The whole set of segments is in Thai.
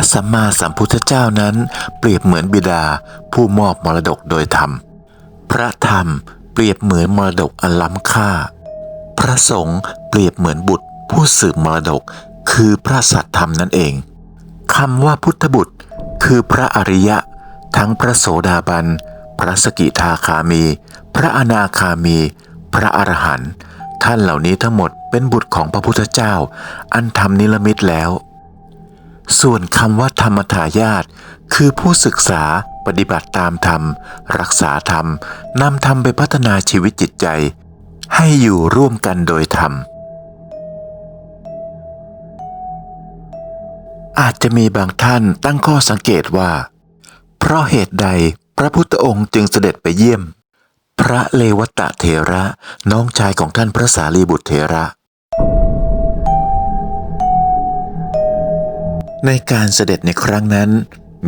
พระสัมมาสัมพุทธเจ้านั้นเปรียบเหมือนบิดาผู้มอบมรดกโดยธรรม พระธรรมเปรียบเหมือนมรดกอันล้ำค่า พระสงฆ์เปรียบเหมือนบุตรผู้สืบมรดกคือพระสัตธรรมนั่นเองคำว่าพุทธบุตร คือพระอริยะ ทั้งพระโสดาบัน พระสกิทาคามี พระอนาคามี พระอรหันต์ท่านเหล่านี้ทั้งหมดเป็นบุตรของพระพุทธเจ้า อันทำนิรมิตแล้ว ส่วนคำว่าธรรมทายาทคือผู้ศึกษาปฏิบัติตามธรรม รักษาธรรมนำธรรมไปพัฒนาชีวิตจิตใจ ให้อยู่ร่วมกันโดยธรรม อาจจะมีบางท่านตั้งข้อสังเกตว่า เพราะเหตุใดพระพุทธองค์จึงเสด็จไปเยี่ยม พระเลวตะเถระน้องชายของท่านพระสารีบุตรเถระ ในการเสด็จในครั้งนั้น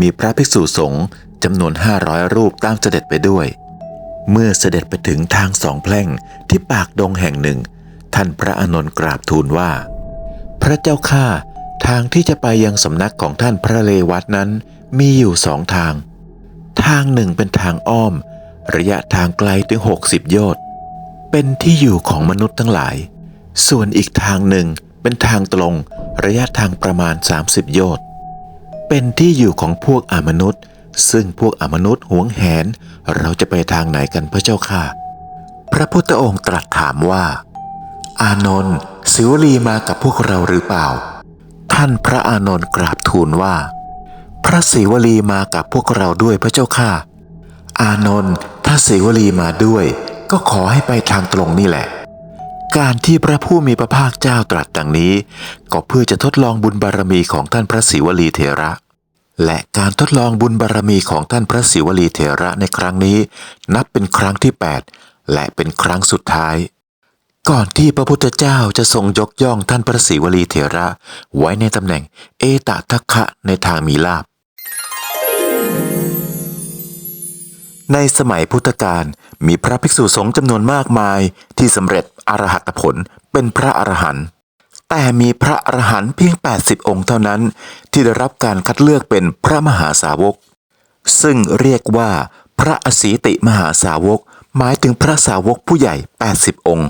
มีพระภิกษุสงฆ์จำนวน 500 รูปตามเสด็จไปด้วย เมื่อเสด็จไปถึงทางสองแพร่งที่ปากดงแห่งหนึ่ง ท่านพระอานนท์กราบทูลว่า พระเจ้าข้าทางที่จะไปยังสำนักของท่านพระเลวัตนั้นมีอยู่สองทาง ทางหนึ่งเป็นทางอ้อม ระยะทางไกลถึง 60 โยชน์เป็นที่อยู่ของมนุษย์ทั้งหลาย ส่วนอีกทางหนึ่งเป็นทางตรง ระยะทางประมาณ 30 โยชน์ เป็นที่อยู่ของพวกอมนุษย์ ซึ่งพวกอมนุษย์หวงแหน เราจะไปทางไหนกันพระเจ้าค่ะ พระพุทธองค์ตรัสถามว่า อานนท์สิวลีมากับพวกเราหรือเปล่า ท่านพระอานนท์กราบทูลว่า พระศิวลีมากับพวกเราด้วยพระเจ้าค่ะ อานนท์ถ้าศิวลีมาด้วย ก็ขอให้ไปทางตรงนี่แหละ การที่พระผู้มีพระภาคเจ้าตรัสดังนี้ ก็เพื่อจะทดลองบุญบารมีของท่านพระศิวลีเถระ และการทดลองบุญบารมีของท่านพระศิวลีเถระในครั้งนี้ นับเป็นครั้งที่ 8 และเป็นครั้งสุดท้าย ก่อนที่พระพุทธเจ้าจะทรงยกย่องท่านพระศิวลีเถระ ไว้ในตำแหน่งเอตทัคคะในทางมีลาภ ในสมัยพุทธกาลมีพระภิกษุสงฆ์จำนวนมากมายที่สำเร็จอรหัตผลเป็นพระอรหันต์แต่มีพระอรหันต์เพียง 80 องค์เท่านั้น ที่ได้รับการคัดเลือกเป็นพระมหาสาวก ซึ่งเรียกว่าพระอสีติมหาสาวก หมายถึงพระสาวกผู้ใหญ่ 80 องค์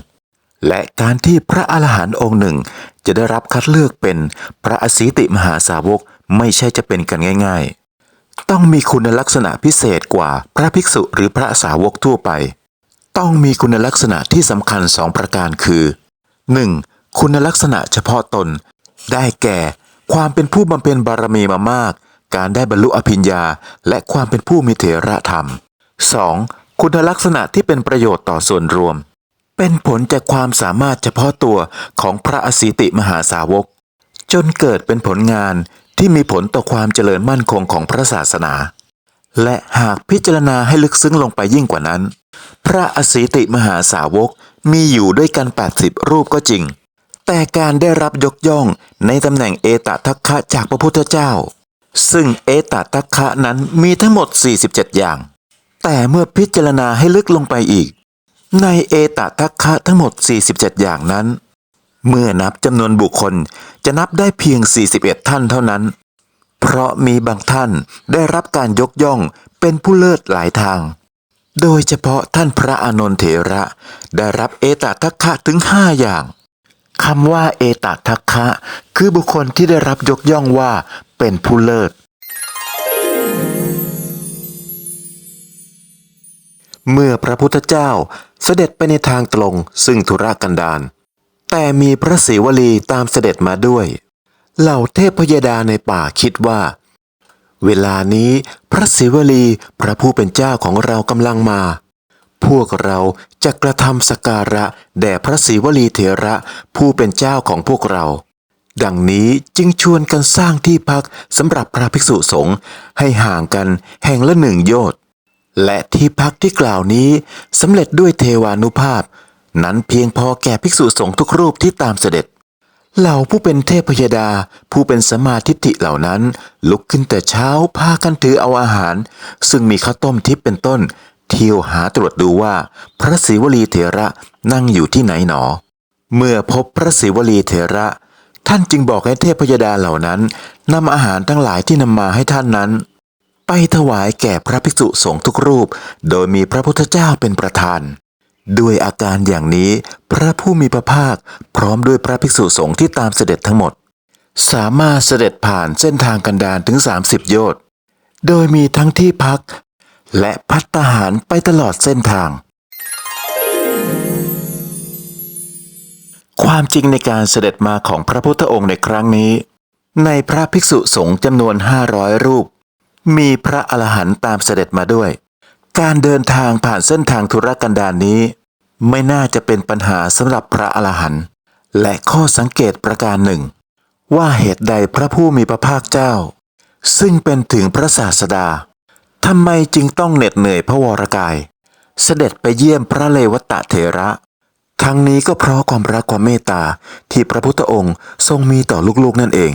และการที่พระอรหันต์องค์หนึ่ง จะได้รับคัดเลือกเป็นพระอสีติมหาสาวกไม่ใช่จะเป็นกันง่าย ๆ ต้องมีคุณลักษณะพิเศษกว่าพระภิกษุหรือพระสาวกทั่วไป ต้องมีคุณลักษณะที่สำคัญสองประการคือ 1. คุณลักษณะเฉพาะตน ได้แก่ ความเป็นผู้บำเพ็ญบารมีมามาก การได้บรรลุอภิญญา และความเป็นผู้มีเถระธรรม 2. คุณลักษณะที่เป็นประโยชน์ต่อส่วนรวม เป็นผลจากความสามารถเฉพาะตัวของพระอสีติมหาสาวก จนเกิดเป็นผลงาน ที่มีผลต่อความเจริญมั่นคงของพระศาสนา และหากพิจารณาให้ลึกซึ้งลงไปยิ่งกว่านั้น พระอสีติมหาสาวกมีอยู่ด้วยกัน 80 รูปก็จริง แต่การได้รับยกย่องในตำแหน่งเอตทัคคะจากพระพุทธเจ้า ซึ่งเอตทัคคะนั้นมีทั้งหมด 47 อย่าง แต่เมื่อพิจารณาให้ลึกลงไปอีก ในเอตทัคคะทั้งหมด 47 อย่างนั้น เมื่อนับจำนวนบุคคลจะนับได้เพียง 41 ท่านเท่านั้น เพราะมีบางท่านได้รับการยกย่องเป็นผู้เลิศหลายทาง โดยเฉพาะท่านพระอานนทเถระได้รับเอตทัคคะถึง5อย่างคำว่าเอตทัคคะ คือบุคคลที่ได้รับยกย่องว่าเป็นผู้เลิศ เมื่อพระพุทธเจ้าเสด็จไปในทางตรงซึ่งธุระกันดาร แต่มีพระศิวลีตามเสด็จมาด้วย เหล่าเทพพยดาในป่าคิดว่า เวลานี้พระศิวลีพระผู้เป็นเจ้าของเรากำลังมา พวกเราจะกระทำสกการะแด่พระศิวลีเถระผู้เป็นเจ้าของพวกเรา ดังนี้จึงชวนกันสร้างที่พักสำหรับพระภิกษุสงฆ์ให้ห่างกันแห่งละหนึ่งโยชน์และที่พักที่กล่าวนี้สำเร็จด้วยเทวานุภาพ นั้นเพียงพอแก่ภิกษุสงฆ์ทุกรูปที่ตามเสด็จ เหล่าผู้เป็นเทพยดา ผู้เป็นสมาทิฏฐิเหล่านั้น ลุกขึ้นแต่เช้าพากันถือเอาอาหาร ซึ่งมีข้าวต้มทิพเป็นต้น เที่ยวหาตรวจดูว่า พระศิวลีเถระนั่งอยู่ที่ไหนหนอ เมื่อพบพระศิวลีเถระ ท่านจึงบอกให้เทพยดาเหล่านั้นนำอาหารทั้งหลายที่นำมาให้ท่านนั้น ไปถวายแก่พระภิกษุสงฆ์ทุกรูป โดยมีพระพุทธเจ้าเป็นประธาน ด้วยอาการอย่างนี้พระผู้มีพระภาคพร้อมด้วยพระภิกษุสงฆ์ที่ตามเสด็จทั้งหมด สามารถเสด็จผ่านเส้นทางกันดารถึง 30 โยชน์โดยมีทั้งที่พัก และพัตตาหารไปตลอดเส้นทาง ความจริงในการเสด็จมาของพระพุทธองค์ในครั้งนี้ ในพระภิกษุสงฆ์จำนวน 500 รูป มีพระอรหันต์ตามเสด็จมาด้วยการเดินทางผ่านเส้นทางธุรกันดารนนี้ ไม่น่าจะเป็นปัญหาสำหรับพระอรหันต์และข้อสังเกตประการหนึ่ง ว่าเหตุใดพระผู้มีพระภาคเจ้า ซึ่งเป็นถึงพระศาสดาทำไมจึงต้องเหน็ดเหนื่อยพระวรกาย เสด็จไปเยี่ยมพระเลวตะเถระ ทั้งนี้ก็เพราะความรักความเมตตาที่พระพุทธองค์ทรงมีต่อลูกๆนั่นเอง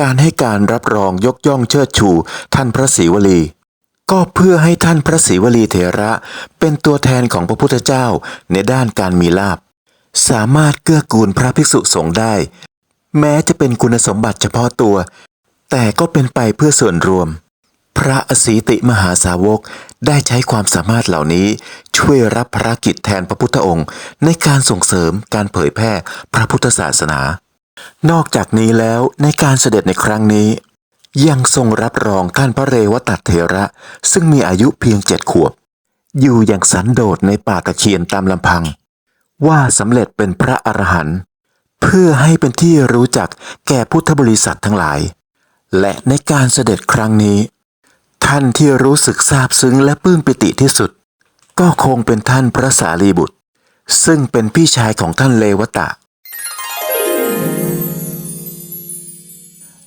การให้การรับรองยกย่องเชิดชูท่านพระศรีวลี ก็เพื่อให้ท่านพระศรีวลีเถระเป็นตัวแทนของพระพุทธเจ้าในด้านการมีลาบ สามารถเกื้อกูลพระภิกษุสงฆ์ได้ แม้จะเป็นคุณสมบัติเฉพาะตัว แต่ก็เป็นไปเพื่อส่วนรวม พระอสีติมหาสาวกได้ใช้ความสามารถเหล่านี้ช่วยรับภารกิจแทนพระพุทธองค์ ในการส่งเสริมการเผยแพร่พระพุทธศาสนา นอกจากนี้แล้วในการเสด็จในครั้งนี้ ยังทรงรับรองท่านพระเรวตัดเถระ ซึ่งมีอายุเพียงเจ็ดขวบ อยู่อย่างสันโดษในป่าตะเคียนตามลำพัง ว่าสำเร็จเป็นพระอรหันต์เพื่อให้เป็นที่รู้จักแก่พุทธบริษัททั้งหลาย และในการเสด็จครั้งนี้ ท่านที่รู้สึกซาบซึ้งและปลื้มปิติที่สุด ก็คงเป็นท่านพระสารีบุตร ซึ่งเป็นพี่ชายของท่านเลวตะ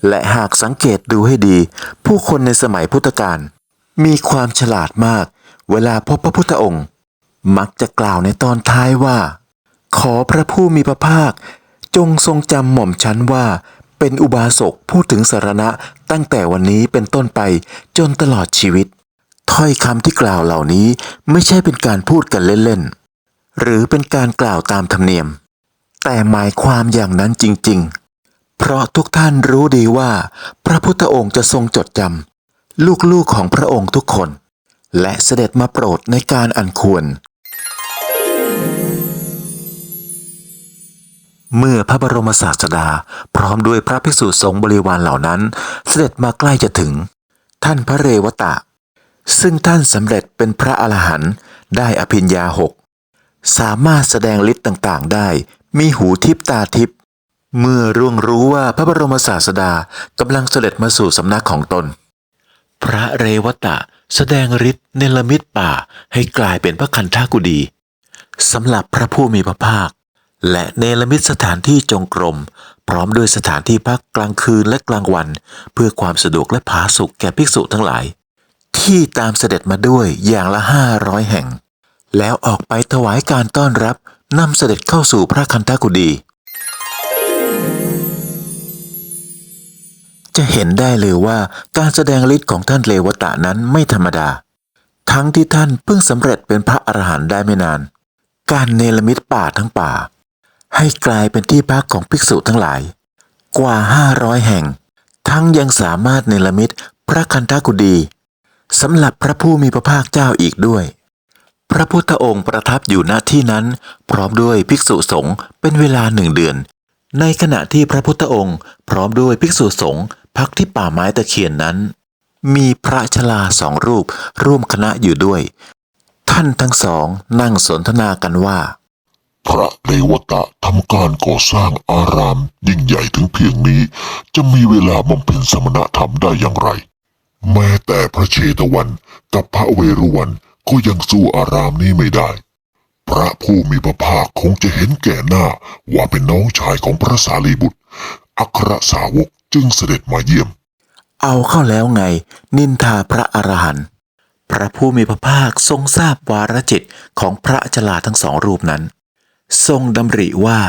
และหากสังเกตดูให้ดี ผู้คนในสมัยพุทธกาลมีความฉลาดมาก เวลาพบพระพุทธองค์ มักจะกล่าวในตอนท้ายว่า ขอพระผู้มีพระภาค จงทรงจำหม่อมฉันว่า เป็นอุบาสกพูดถึงสารณะตั้งแต่วันนี้เป็นต้นไปจนตลอดชีวิต ถ้อยคำที่กล่าวเหล่านี้ไม่ใช่เป็นการพูดกันเล่นๆหรือเป็นการกล่าวตามธรรมเนียม แต่หมายความอย่างนั้นจริงๆ เพราะทุกท่านรู้ดีว่า พระพุทธองค์จะทรงจดจำลูกๆของพระองค์ทุกคน และเสด็จมาโปรดในการอันควร เมื่อพระบรมศาสดาพร้อมด้วยพระภิกษุสงฆ์บริวารเหล่านั้น เสด็จมาใกล้จะถึง ท่านพระเรวตะ ซึ่งท่านสำเร็จเป็นพระอรหันต์ได้อภิญญาหกสามารถแสดงฤทธิ์ต่างๆได้ มีหูทิพตาทิพ เมื่อร่วงรู้ว่าพระบรมศาสดากำลังเสด็จมาสู่สำนักของตน พระเรวตะแสดงฤทธิ์เนรมิตป่าให้กลายเป็นพระคันธากุดีสำหรับพระผู้มีพระภาค และเนรมิตสถานที่จงกรม พร้อมด้วยสถานที่พักกลางคืนและกลางวัน เพื่อความสะดวกและผาสุกแก่ภิกษุทั้งหลาย ที่ตามเสด็จมาด้วยอย่างละห้าร้อยแห่ง แล้วออกไปถวายการต้อนรับนำเสด็จเข้าสู่พระคันธกุดี จะเห็นได้เลยว่าการแสดงฤทธิ์ของท่านเลวตะนั้นไม่ธรรมดา ทั้งที่ท่านเพิ่งสำเร็จเป็นพระอรหันต์ได้ไม่นาน การเนรมิตป่าทั้งป่า ให้กลายเป็นที่พักของภิกษุทั้งหลาย กว่าห้าร้อยแห่ง ทั้งยังสามารถเนรมิตพระคันธกุดีสำหรับพระผู้มีพระภาคเจ้าอีกด้วย พระพุทธองค์ประทับอยู่ณที่นั้น พร้อมด้วยภิกษุสงฆ์เป็นเวลาหนึ่งเดือน ในขณะที่พระพุทธองค์ พร้อมด้วยภิกษุสงฆ์พักที่ป่าไม้ตะเคียนนั้น มีพระชลาสองรูปร่วมคณะอยู่ด้วย ท่านทั้งสองนั่งสนทนากันว่า พระเรวตะทำการก่อสร้างอารามยิ่งใหญ่ถึงเพียงนี้ จะมีเวลาบำเพ็ญสมณธรรมได้อย่างไร แม้แต่พระเชตวันกับพระเวรุวันก็ยังสู้อารามนี้ไม่ได้ พระผู้มีพระภาคคงจะเห็นแก่หน้าว่าเป็นน้องชายของพระสารีบุตร อัครสาวกจึงเสด็จมาเยี่ยม เอาเข้าแล้วไง นินทาพระอรหันต์พระผู้มีพระภาคทรงทราบวาระจิตของพระจลาทั้งสองรูปนั้น ทรงดำริว่า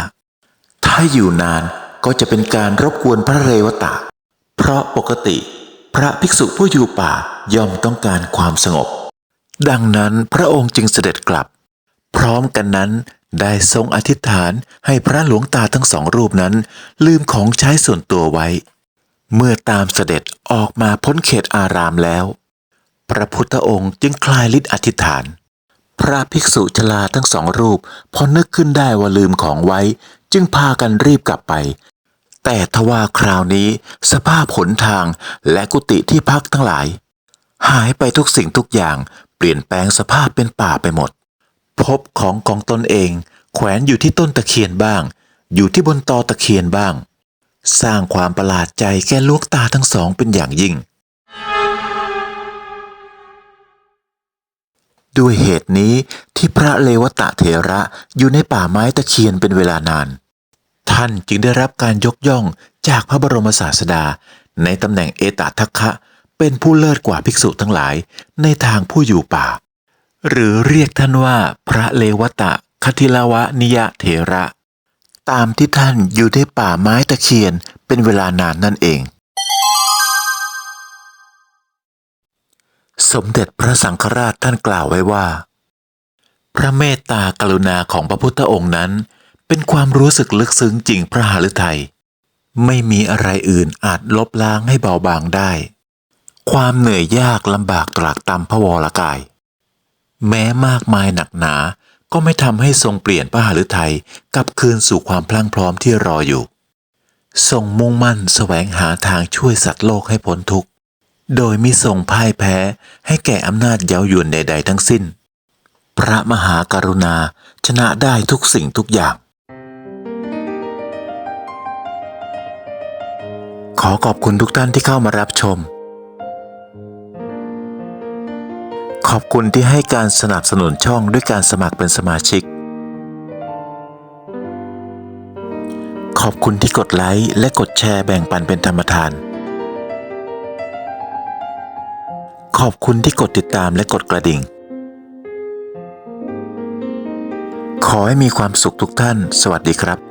ถ้าอยู่นานก็จะเป็นการรบกวนพระเรวตะ เพราะปกติ พระภิกษุผู้อยู่ป่าย่อมต้องการความสงบ ดังนั้นพระองค์จึงเสด็จกลับ พร้อมกันนั้น ได้ทรงอธิษฐานให้พระหลวงตาทั้งสองรูปนั้น ลืมของใช้ส่วนตัวไว้ เมื่อตามเสด็จออกมาพ้นเขตอารามแล้ว พระพุทธองค์จึงคลายฤทธิ์อธิษฐาน พระภิกษุชลาทั้งสองรูป พอนึกขึ้นได้ว่าลืมของไว้ จึงพากันรีบกลับไป แต่ทว่าคราวนี้สภาพหนทางและกุฏิที่พักทั้งหลาย หายไปทุกสิ่งทุกอย่างเปลี่ยนแปลงสภาพเป็นป่าไปหมด พบของของตนเอง แขวนอยู่ที่ต้นตะเคียนบ้าง อยู่ที่บนตอตะเคียนบ้าง สร้างความประหลาดใจแก่ลูกตาทั้งสองเป็นอย่างยิ่ง ด้วยเหตุนี้ที่พระเลวตะเถระอยู่ในป่าไม้ตะเคียนเป็นเวลานาน ท่านจึงได้รับการยกย่องจากพระบรมศาสดา ในตำแหน่งเอตทัคคะเป็นผู้เลิศกว่าภิกษุทั้งหลายในทางผู้อยู่ป่า หรือเรียกท่านว่าพระเลวตะคทิลวะนิยะเถระ ตามที่ท่านอยู่ในป่าไม้ตะเคียนเป็นเวลานานนั่นเอง สมเด็จพระสังฆราชท่านกล่าวไว้ว่า พระเมตตากรุณาของพระพุทธองค์นั้น เป็นความรู้สึกลึกซึ้งจริงพระหฤทัยไม่มีอะไรอื่นอาจลบล้างให้เบาบางได้ ความเหนื่อยยากลำบากตรากตำพระวรกาย แม้มากมายหนักหนา ก็ไม่ทำให้ทรงเปลี่ยนพระหฤทัยกลับคืนสู่ความพลั่งพร้อมที่รออยู่ ทรงมุ่งมั่นแสวงหาทางช่วยสัตว์โลกให้พ้นทุกข์ โดยมิทรงพ่ายแพ้ให้แก่อำนาจเย้ายวนใด ๆ ทั้งสิ้น พระมหากรุณาชนะได้ทุกสิ่งทุกอย่าง ขอขอบคุณทุกท่านที่เข้ามารับชม ขอบคุณที่ให้การสนับสนุนช่องด้วยการสมัครเป็นสมาชิก ขอบคุณที่กดไลค์และกดแชร์แบ่งปันเป็นธรรมทาน ขอบคุณที่กดติดตามและกดกระดิ่ง ขอให้มีความสุขทุกท่าน สวัสดีครับ